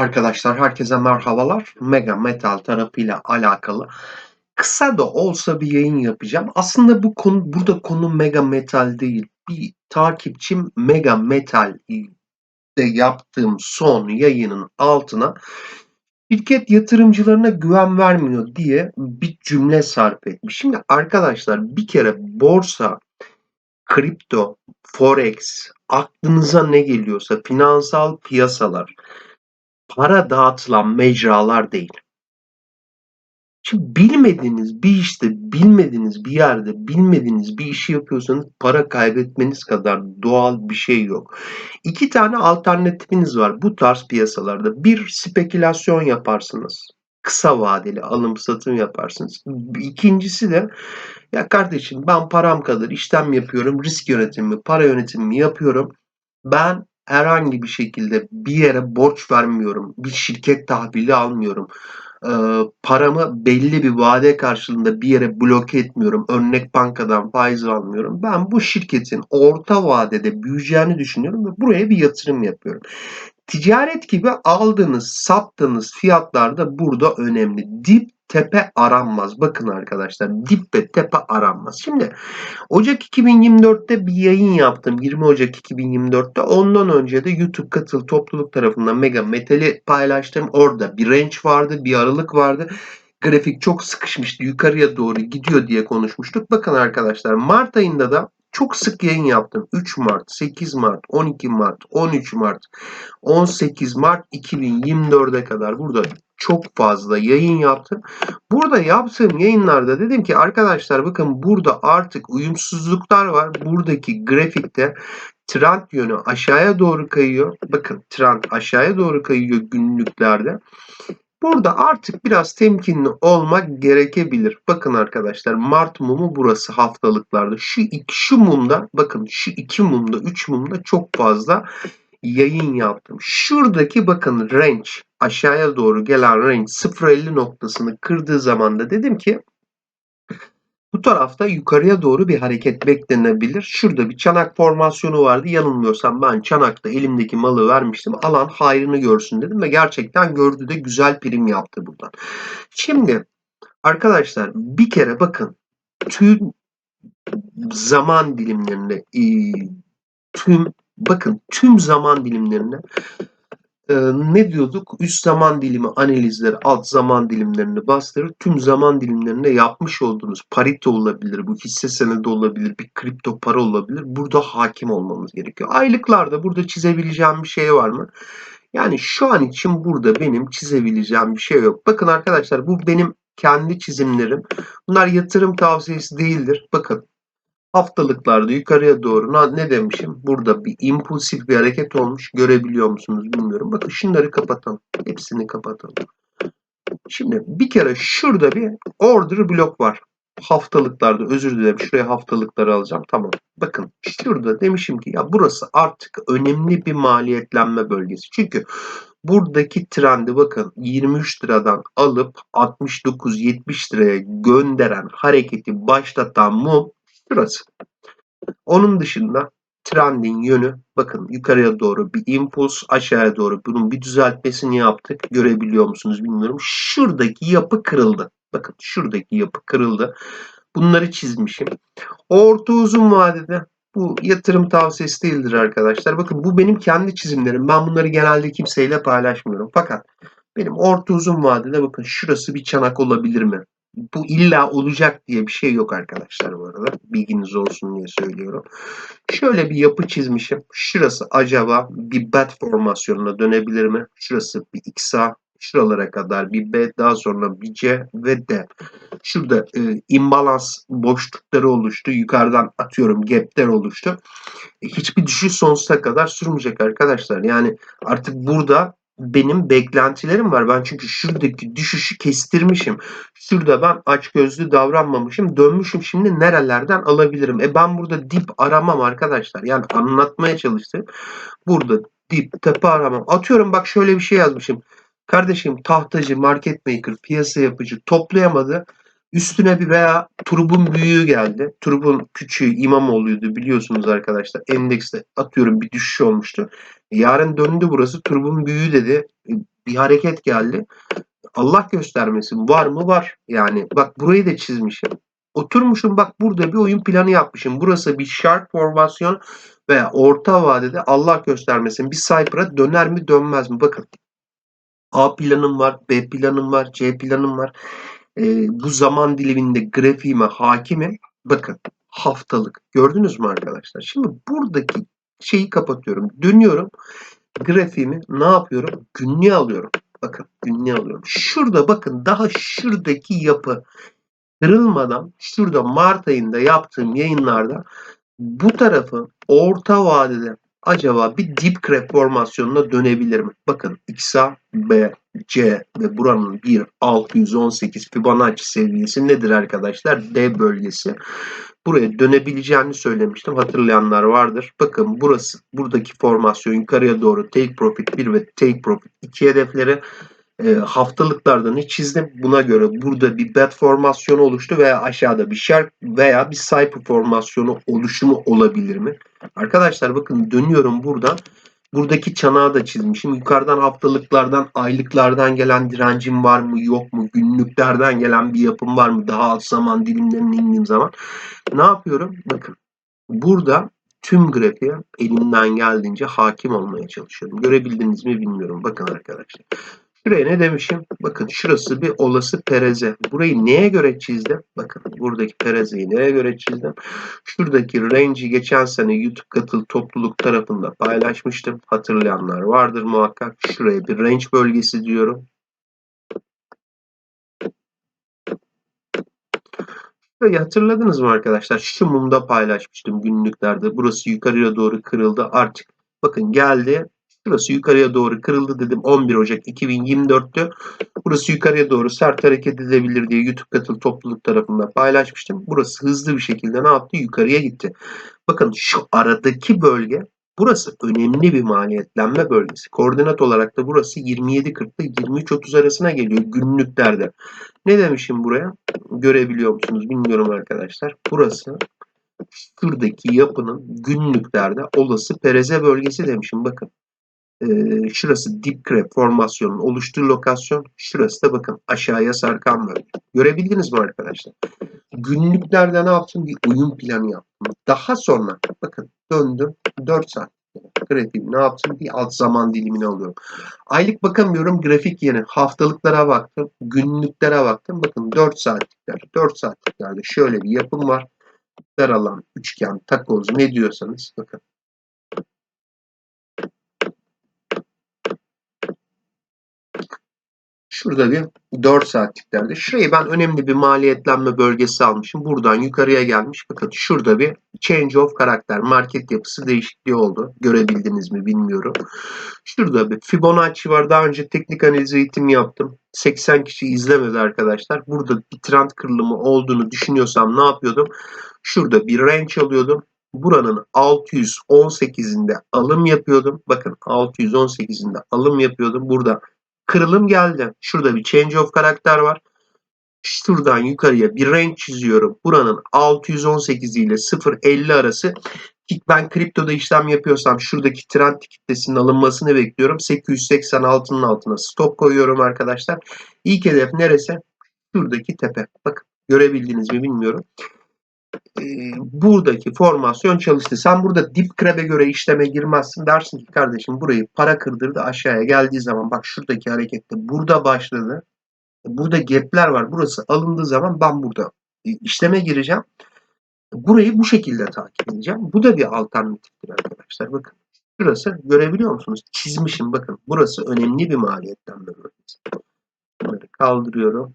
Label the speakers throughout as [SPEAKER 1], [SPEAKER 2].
[SPEAKER 1] Arkadaşlar herkese merhabalar. Mega Metal tarafıyla alakalı kısa da olsa bir yayın yapacağım. Aslında bu konu burada konu Mega Metal değil. Bir takipçim Mega Metal de yaptığım son yayının altına şirket yatırımcılarına güven vermiyor diye bir cümle sarf etmiş. Şimdi arkadaşlar bir kere borsa, kripto, forex, aklınıza ne geliyorsa finansal piyasalar para dağıtılan mecralar değil. Şimdi bilmediğiniz bir işte, bilmediğiniz bir yerde, bilmediğiniz bir işi yapıyorsanız para kaybetmeniz kadar doğal bir şey yok. İki tane alternatifiniz var bu tarz piyasalarda. Bir spekülasyon yaparsınız. Kısa vadeli alım satım yaparsınız. İkincisi de ya kardeşim ben param kadar işlem yapıyorum, risk yönetimi, para yönetimi yapıyorum. Ben herhangi bir şekilde bir yere borç vermiyorum. Bir şirket tahvili almıyorum. Ee, paramı belli bir vade karşılığında bir yere bloke etmiyorum. Örnek bankadan faiz almıyorum. Ben bu şirketin orta vadede büyüyeceğini düşünüyorum ve buraya bir yatırım yapıyorum. Ticaret gibi aldığınız, sattığınız fiyatlar da burada önemli. Dip tepe aranmaz. Bakın arkadaşlar dip ve tepe aranmaz. Şimdi Ocak 2024'te bir yayın yaptım. 20 Ocak 2024'te. Ondan önce de YouTube katıl topluluk tarafından Mega Metal'i paylaştım. Orada bir range vardı, bir aralık vardı. Grafik çok sıkışmıştı. Yukarıya doğru gidiyor diye konuşmuştuk. Bakın arkadaşlar Mart ayında da çok sık yayın yaptım. 3 Mart, 8 Mart, 12 Mart, 13 Mart, 18 Mart 2024'e kadar burada çok fazla yayın yaptım. Burada yaptığım yayınlarda dedim ki arkadaşlar bakın burada artık uyumsuzluklar var. Buradaki grafikte trend yönü aşağıya doğru kayıyor. Bakın trend aşağıya doğru kayıyor günlüklerde. Burada artık biraz temkinli olmak gerekebilir. Bakın arkadaşlar Mart mumu burası haftalıklarda. Şu iki, şu mumda bakın şu iki mumda üç mumda çok fazla yayın yaptım. Şuradaki bakın range aşağıya doğru gelen range 0.50 noktasını kırdığı zaman da dedim ki bu tarafta yukarıya doğru bir hareket beklenebilir. Şurada bir çanak formasyonu vardı. Yanılmıyorsam ben çanakta elimdeki malı vermiştim. Alan hayrını görsün dedim ve gerçekten gördü de güzel prim yaptı buradan. Şimdi arkadaşlar bir kere bakın tüm zaman dilimlerinde tüm bakın tüm zaman dilimlerinde e, ne diyorduk? Üst zaman dilimi analizleri, alt zaman dilimlerini bastırır. Tüm zaman dilimlerinde yapmış olduğunuz parite olabilir, bu hisse senedi olabilir, bir kripto para olabilir. Burada hakim olmamız gerekiyor. Aylıklarda burada çizebileceğim bir şey var mı? Yani şu an için burada benim çizebileceğim bir şey yok. Bakın arkadaşlar bu benim kendi çizimlerim. Bunlar yatırım tavsiyesi değildir. Bakın haftalıklarda yukarıya doğru ne demişim? Burada bir impulsif bir hareket olmuş. Görebiliyor musunuz bilmiyorum. Bakın şunları kapatalım. Hepsini kapatalım. Şimdi bir kere şurada bir order blok var. Haftalıklarda özür dilerim. Şuraya haftalıkları alacağım. Tamam. Bakın şurada demişim ki ya burası artık önemli bir maliyetlenme bölgesi. Çünkü buradaki trendi bakın 23 liradan alıp 69-70 liraya gönderen hareketi başlatan mum Şurası. Onun dışında trendin yönü bakın yukarıya doğru bir impuls aşağıya doğru bunun bir düzeltmesini yaptık. Görebiliyor musunuz bilmiyorum. Şuradaki yapı kırıldı. Bakın şuradaki yapı kırıldı. Bunları çizmişim. Orta uzun vadede bu yatırım tavsiyesi değildir arkadaşlar. Bakın bu benim kendi çizimlerim. Ben bunları genelde kimseyle paylaşmıyorum. Fakat benim orta uzun vadede bakın şurası bir çanak olabilir mi? Bu illa olacak diye bir şey yok arkadaşlar bu arada. Bilginiz olsun diye söylüyorum. Şöyle bir yapı çizmişim. Şurası acaba bir bat formasyonuna dönebilir mi? Şurası bir XA, şuralara kadar bir B, daha sonra bir C ve D. Şurada e, imbalans boşlukları oluştu. Yukarıdan atıyorum gapler oluştu. E, hiçbir düşüş sonsuza kadar sürmeyecek arkadaşlar. Yani artık burada benim beklentilerim var. Ben çünkü şuradaki düşüşü kestirmişim. Şurada ben açgözlü davranmamışım. Dönmüşüm şimdi nerelerden alabilirim? E ben burada dip aramam arkadaşlar. Yani anlatmaya çalıştım. Burada dip tepe aramam. Atıyorum bak şöyle bir şey yazmışım. Kardeşim tahtacı, market maker, piyasa yapıcı toplayamadı. Üstüne bir veya turbun büyüğü geldi. Turbun küçüğü İmamoğlu'ydu biliyorsunuz arkadaşlar. Endekste atıyorum bir düşüş olmuştu. Yarın döndü burası turbun büyüğü dedi. bir hareket geldi. Allah göstermesin. Var mı? Var. Yani bak burayı da çizmişim. Oturmuşum bak burada bir oyun planı yapmışım. Burası bir sharp formasyon ve orta vadede Allah göstermesin bir Cypher'a döner mi dönmez mi? Bakın A planım var, B planım var, C planım var. Ee, bu zaman diliminde grafiğime hakimim. Bakın haftalık. Gördünüz mü arkadaşlar? Şimdi buradaki şeyi kapatıyorum. Dönüyorum. Grafiğimi ne yapıyorum? Günlüğe alıyorum. Bakın günlüğe alıyorum. Şurada bakın daha şuradaki yapı kırılmadan şurada Mart ayında yaptığım yayınlarda bu tarafı orta vadede acaba bir dip formasyonuna dönebilir mi? Bakın XA, B, C ve buranın 1 618 Fibonacci seviyesi nedir arkadaşlar? D bölgesi. Buraya dönebileceğini söylemiştim. Hatırlayanlar vardır. Bakın burası buradaki formasyon yukarıya doğru take profit 1 ve take profit 2 hedefleri e, haftalıklardan hiç çizdim. Buna göre burada bir bet formasyonu oluştu veya aşağıda bir sharp veya bir cypher formasyonu oluşumu olabilir mi? Arkadaşlar bakın dönüyorum buradan. Buradaki çanağı da çizmişim. Yukarıdan haftalıklardan, aylıklardan gelen direncim var mı, yok mu? Günlüklerden gelen bir yapım var mı? Daha alt zaman dilimlerine indiğim zaman. Ne yapıyorum? Bakın burada tüm grafiğe elimden geldiğince hakim olmaya çalışıyorum. Görebildiniz mi bilmiyorum. Bakın arkadaşlar. Şuraya ne demişim? Bakın şurası bir olası pereze. Burayı neye göre çizdim? Bakın buradaki perezeyi neye göre çizdim? Şuradaki range'i geçen sene YouTube katıl topluluk tarafında paylaşmıştım. Hatırlayanlar vardır muhakkak. Şuraya bir range bölgesi diyorum. Şurayı hatırladınız mı arkadaşlar? Şu mumda paylaşmıştım günlüklerde. Burası yukarıya doğru kırıldı. Artık bakın geldi. Şurası yukarıya doğru kırıldı dedim 11 Ocak 2024'tü. Burası yukarıya doğru sert hareket edebilir diye YouTube katıl topluluk tarafından paylaşmıştım. Burası hızlı bir şekilde ne yaptı? Yukarıya gitti. Bakın şu aradaki bölge burası önemli bir maliyetlenme bölgesi. Koordinat olarak da burası 27.40 ile 23.30 arasına geliyor günlüklerde. Ne demişim buraya? Görebiliyor musunuz bilmiyorum arkadaşlar. Burası şuradaki yapının günlüklerde olası pereze bölgesi demişim. Bakın ee, şurası dip crep formasyonun oluştuğu lokasyon. Şurası da bakın aşağıya sarkan bölge. Görebildiniz mi arkadaşlar? Günlüklerde ne yaptım? Bir uyum planı yaptım. Daha sonra bakın döndüm 4 saat. Grafiğim ne yaptım? Bir alt zaman dilimini alıyorum. Aylık bakamıyorum. Grafik yeni. Haftalıklara baktım. Günlüklere baktım. Bakın 4 saatlikler. 4 saatliklerde şöyle bir yapım var. Dar alan, üçgen, takoz ne diyorsanız bakın Şurada bir 4 saatliklerde. Şurayı ben önemli bir maliyetlenme bölgesi almışım. Buradan yukarıya gelmiş. Bakın şurada bir change of karakter, market yapısı değişikliği oldu. Görebildiniz mi bilmiyorum. Şurada bir Fibonacci var. Daha önce teknik analiz eğitimi yaptım. 80 kişi izlemedi arkadaşlar. Burada bir trend kırılımı olduğunu düşünüyorsam ne yapıyordum? Şurada bir range alıyordum. Buranın 618'inde alım yapıyordum. Bakın 618'inde alım yapıyordum. Burada kırılım geldi. Şurada bir change of karakter var. Şuradan yukarıya bir range çiziyorum. Buranın 618 ile 0.50 arası ki ben kriptoda işlem yapıyorsam şuradaki trend kitlesinin alınmasını bekliyorum. 886'nın altına stop koyuyorum arkadaşlar. İlk hedef neresi? Şuradaki tepe. Bakın görebildiniz mi bilmiyorum. Ee, buradaki formasyon çalıştı. Sen burada dip krebe göre işleme girmezsin. Dersin ki kardeşim burayı para kırdırdı aşağıya geldiği zaman bak şuradaki harekette burada başladı. Burada gapler var. Burası alındığı zaman ben burada e, işleme gireceğim. Burayı bu şekilde takip edeceğim. Bu da bir alternatiftir arkadaşlar. Bakın şurası görebiliyor musunuz? Çizmişim bakın. Burası önemli bir maliyetlenme bölgesi. Bunları kaldırıyorum.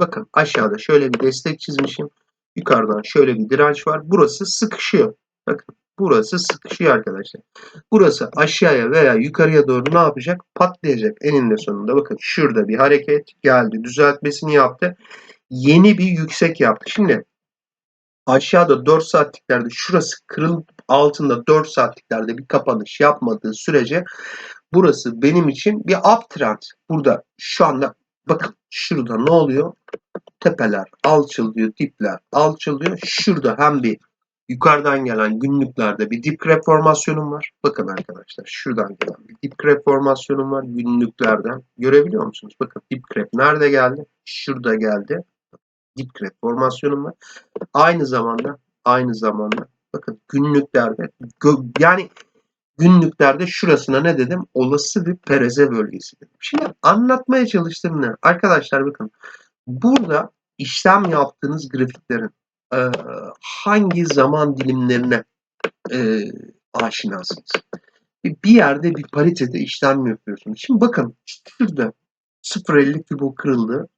[SPEAKER 1] Bakın aşağıda şöyle bir destek çizmişim. Yukarıdan şöyle bir direnç var. Burası sıkışıyor. Bakın burası sıkışıyor arkadaşlar. Burası aşağıya veya yukarıya doğru ne yapacak? Patlayacak eninde sonunda. Bakın şurada bir hareket geldi. Düzeltmesini yaptı. Yeni bir yüksek yaptı. Şimdi aşağıda 4 saatliklerde şurası kırılıp altında 4 saatliklerde bir kapanış yapmadığı sürece burası benim için bir uptrend. Burada şu anda bakın şurada ne oluyor? tepeler alçılıyor, dipler alçılıyor. Şurada hem bir yukarıdan gelen günlüklerde bir dip creep formasyonum var. Bakın arkadaşlar şuradan gelen bir dip creep formasyonum var günlüklerden. Görebiliyor musunuz? Bakın dip creep nerede geldi? Şurada geldi. Dip creep formasyonum var. Aynı zamanda aynı zamanda bakın günlüklerde yani günlüklerde şurasına ne dedim? Olası bir pereze bölgesi. Şimdi anlatmaya çalıştığım ne? Arkadaşlar bakın burada işlem yaptığınız grafiklerin e, hangi zaman dilimlerine e, aşinasınız? Bir yerde bir paritede işlem yapıyorsunuz. Şimdi bakın şurada 0.50 fibo kırıldı.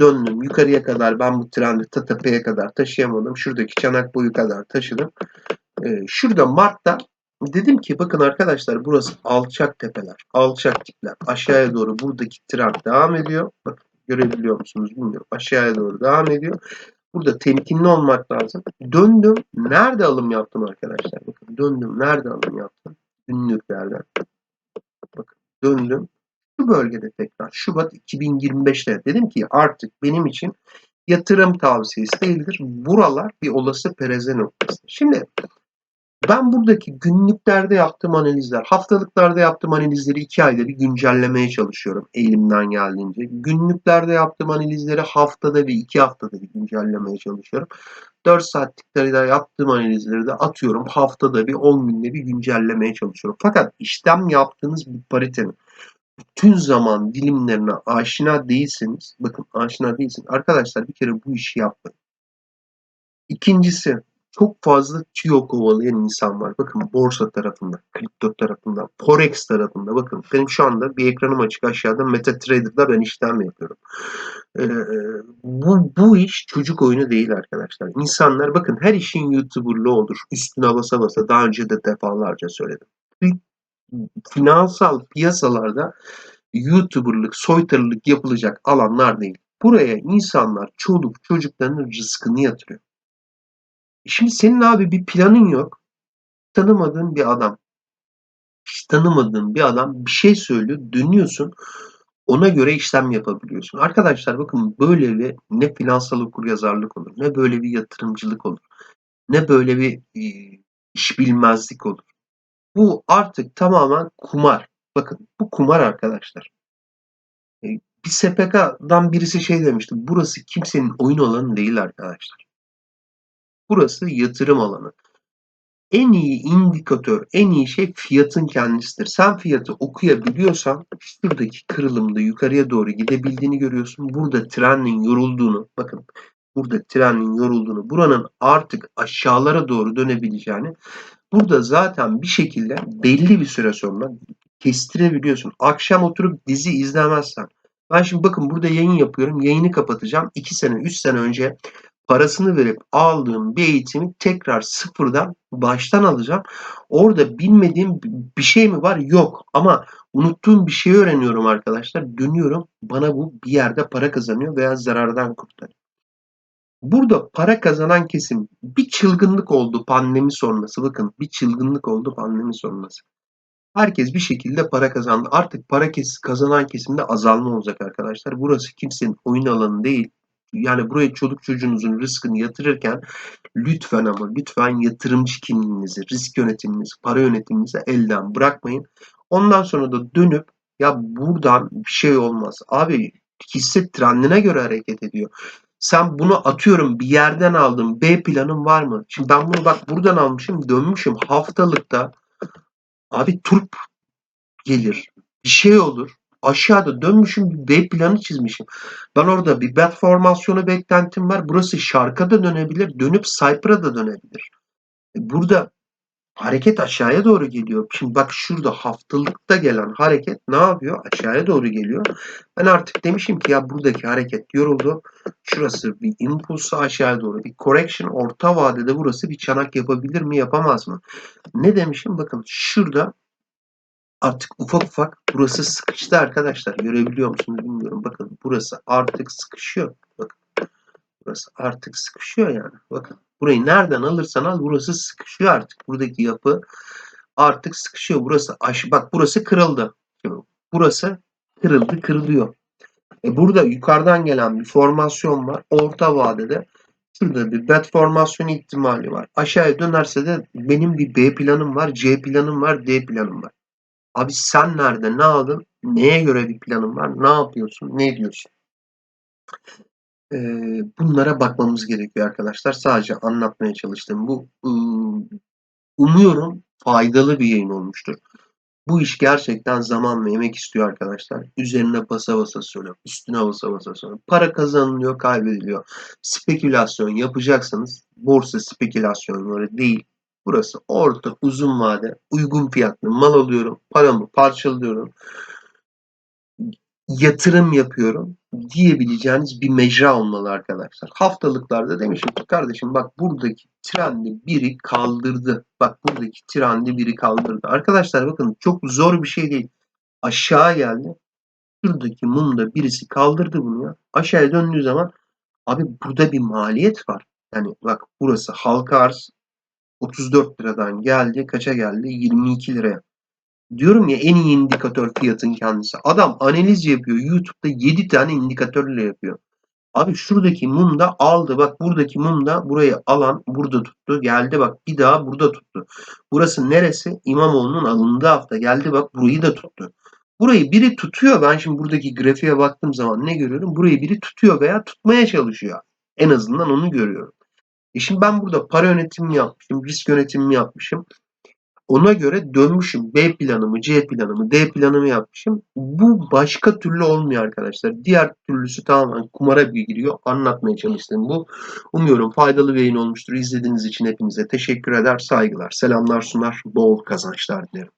[SPEAKER 1] Döndüm. Yukarıya kadar ben bu trendi ta kadar taşıyamadım. Şuradaki çanak boyu kadar taşıdım. Ee, şurada Mart'ta dedim ki bakın arkadaşlar burası alçak tepeler, alçak tipler. Aşağıya doğru buradaki trend devam ediyor. Bakın görebiliyor musunuz bilmiyorum. Aşağıya doğru devam ediyor. Burada temkinli olmak lazım. Döndüm. Nerede alım yaptım arkadaşlar? Bakın döndüm. Nerede alım yaptım? Günlüklerden. Bakın döndüm. Şu bölgede tekrar Şubat 2025'te dedim ki artık benim için yatırım tavsiyesi değildir. Buralar bir olası pereze noktası. Şimdi ben buradaki günlüklerde yaptığım analizler, haftalıklarda yaptığım analizleri iki ayda bir güncellemeye çalışıyorum elimden geldiğince. Günlüklerde yaptığım analizleri haftada bir, iki haftada bir güncellemeye çalışıyorum. 4 saatliklerde yaptığım analizleri de atıyorum haftada bir, 10 günde bir güncellemeye çalışıyorum. Fakat işlem yaptığınız bir paritenin bütün zaman dilimlerine aşina değilseniz, bakın aşina değilsiniz. Arkadaşlar bir kere bu işi yapmayın. İkincisi, çok fazla tüyo kovalayan insan var. Bakın borsa tarafında, kripto tarafında, forex tarafında. Bakın benim şu anda bir ekranım açık aşağıda MetaTrader'da ben işlem yapıyorum. Ee, bu, bu iş çocuk oyunu değil arkadaşlar. İnsanlar bakın her işin YouTuber'lı olur. Üstüne basa basa daha önce de defalarca söyledim. Finansal piyasalarda YouTuber'lık, soytarılık yapılacak alanlar değil. Buraya insanlar çoluk çocuklarının rızkını yatırıyor. Şimdi senin abi bir planın yok. Tanımadığın bir adam. Hiç tanımadığın bir adam bir şey söylüyor. Dönüyorsun. Ona göre işlem yapabiliyorsun. Arkadaşlar bakın böyle bir ne finansal okuryazarlık olur. Ne böyle bir yatırımcılık olur. Ne böyle bir e, iş bilmezlik olur. Bu artık tamamen kumar. Bakın bu kumar arkadaşlar. E, bir SPK'dan birisi şey demişti. Burası kimsenin oyun alanı değil arkadaşlar. Burası yatırım alanı. En iyi indikatör, en iyi şey fiyatın kendisidir. Sen fiyatı okuyabiliyorsan şuradaki kırılımda yukarıya doğru gidebildiğini görüyorsun. Burada trendin yorulduğunu, bakın burada trendin yorulduğunu, buranın artık aşağılara doğru dönebileceğini burada zaten bir şekilde belli bir süre sonra kestirebiliyorsun. Akşam oturup dizi izlemezsen. Ben şimdi bakın burada yayın yapıyorum. Yayını kapatacağım. 2 sene, 3 sene önce parasını verip aldığım bir eğitimi tekrar sıfırdan baştan alacağım. Orada bilmediğim bir şey mi var? Yok. Ama unuttuğum bir şey öğreniyorum arkadaşlar. Dönüyorum. Bana bu bir yerde para kazanıyor veya zarardan kurtarıyor. Burada para kazanan kesim bir çılgınlık oldu pandemi sonrası. Bakın bir çılgınlık oldu pandemi sonrası. Herkes bir şekilde para kazandı. Artık para kazanan kesimde azalma olacak arkadaşlar. Burası kimsenin oyun alanı değil. Yani buraya çocuk çocuğunuzun rızkını yatırırken lütfen ama lütfen yatırımcı kimliğinizi, risk yönetiminizi, para yönetiminizi elden bırakmayın. Ondan sonra da dönüp ya buradan bir şey olmaz. Abi hisse trendine göre hareket ediyor. Sen bunu atıyorum bir yerden aldım. B planın var mı? Şimdi ben bunu bak buradan almışım dönmüşüm haftalıkta. Abi turp gelir. Bir şey olur aşağıda dönmüşüm bir B planı çizmişim. Ben orada bir bet formasyonu beklentim var. Burası şarka da dönebilir. Dönüp Cypher'a da dönebilir. E, burada hareket aşağıya doğru geliyor. Şimdi bak şurada haftalıkta gelen hareket ne yapıyor? Aşağıya doğru geliyor. Ben artık demişim ki ya buradaki hareket yoruldu. Şurası bir impulsu aşağıya doğru. Bir correction orta vadede burası bir çanak yapabilir mi yapamaz mı? Ne demişim? Bakın şurada artık ufak ufak burası sıkıştı arkadaşlar. Görebiliyor musunuz bilmiyorum. Bakın burası artık sıkışıyor. Bakın. Burası artık sıkışıyor yani. Bakın. Burayı nereden alırsan al burası sıkışıyor artık. Buradaki yapı artık sıkışıyor. Burası aş bak burası kırıldı. Burası kırıldı, kırılıyor. E burada yukarıdan gelen bir formasyon var. Orta vadede Şurada bir bet formasyon ihtimali var. Aşağıya dönerse de benim bir B planım var, C planım var, D planım var. Abi sen nerede? Ne aldın? Neye göre bir planın var? Ne yapıyorsun? Ne diyorsun? Ee, bunlara bakmamız gerekiyor arkadaşlar. Sadece anlatmaya çalıştım. Bu umuyorum faydalı bir yayın olmuştur. Bu iş gerçekten zaman ve emek istiyor arkadaşlar. Üzerine basa basa söylüyorum. Üstüne basa basa söylüyorum. Para kazanılıyor, kaybediliyor. Spekülasyon yapacaksanız borsa spekülasyonları değil. Burası orta uzun vade uygun fiyatlı mal alıyorum. Paramı parçalıyorum. Yatırım yapıyorum diyebileceğiniz bir mecra olmalı arkadaşlar. Haftalıklarda demişim ki kardeşim bak buradaki trendi biri kaldırdı. Bak buradaki trendi biri kaldırdı. Arkadaşlar bakın çok zor bir şey değil. Aşağı geldi. Şuradaki mumda birisi kaldırdı bunu ya. Aşağıya döndüğü zaman abi burada bir maliyet var. Yani bak burası halka arz 34 liradan geldi. Kaça geldi? 22 liraya. Diyorum ya en iyi indikatör fiyatın kendisi. Adam analiz yapıyor. YouTube'da 7 tane indikatörle yapıyor. Abi şuradaki mum da aldı. Bak buradaki mum da burayı alan burada tuttu. Geldi bak bir daha burada tuttu. Burası neresi? İmamoğlu'nun alındığı hafta. Geldi bak burayı da tuttu. Burayı biri tutuyor. Ben şimdi buradaki grafiğe baktığım zaman ne görüyorum? Burayı biri tutuyor veya tutmaya çalışıyor. En azından onu görüyorum. E şimdi ben burada para yönetimi yapmışım, risk yönetimi yapmışım. Ona göre dönmüşüm. B planımı, C planımı, D planımı yapmışım. Bu başka türlü olmuyor arkadaşlar. Diğer türlüsü tamamen kumara bir giriyor. Anlatmaya çalıştım bu. Umuyorum faydalı bir yayın olmuştur. İzlediğiniz için hepinize teşekkür eder. Saygılar, selamlar sunar. Bol kazançlar dilerim.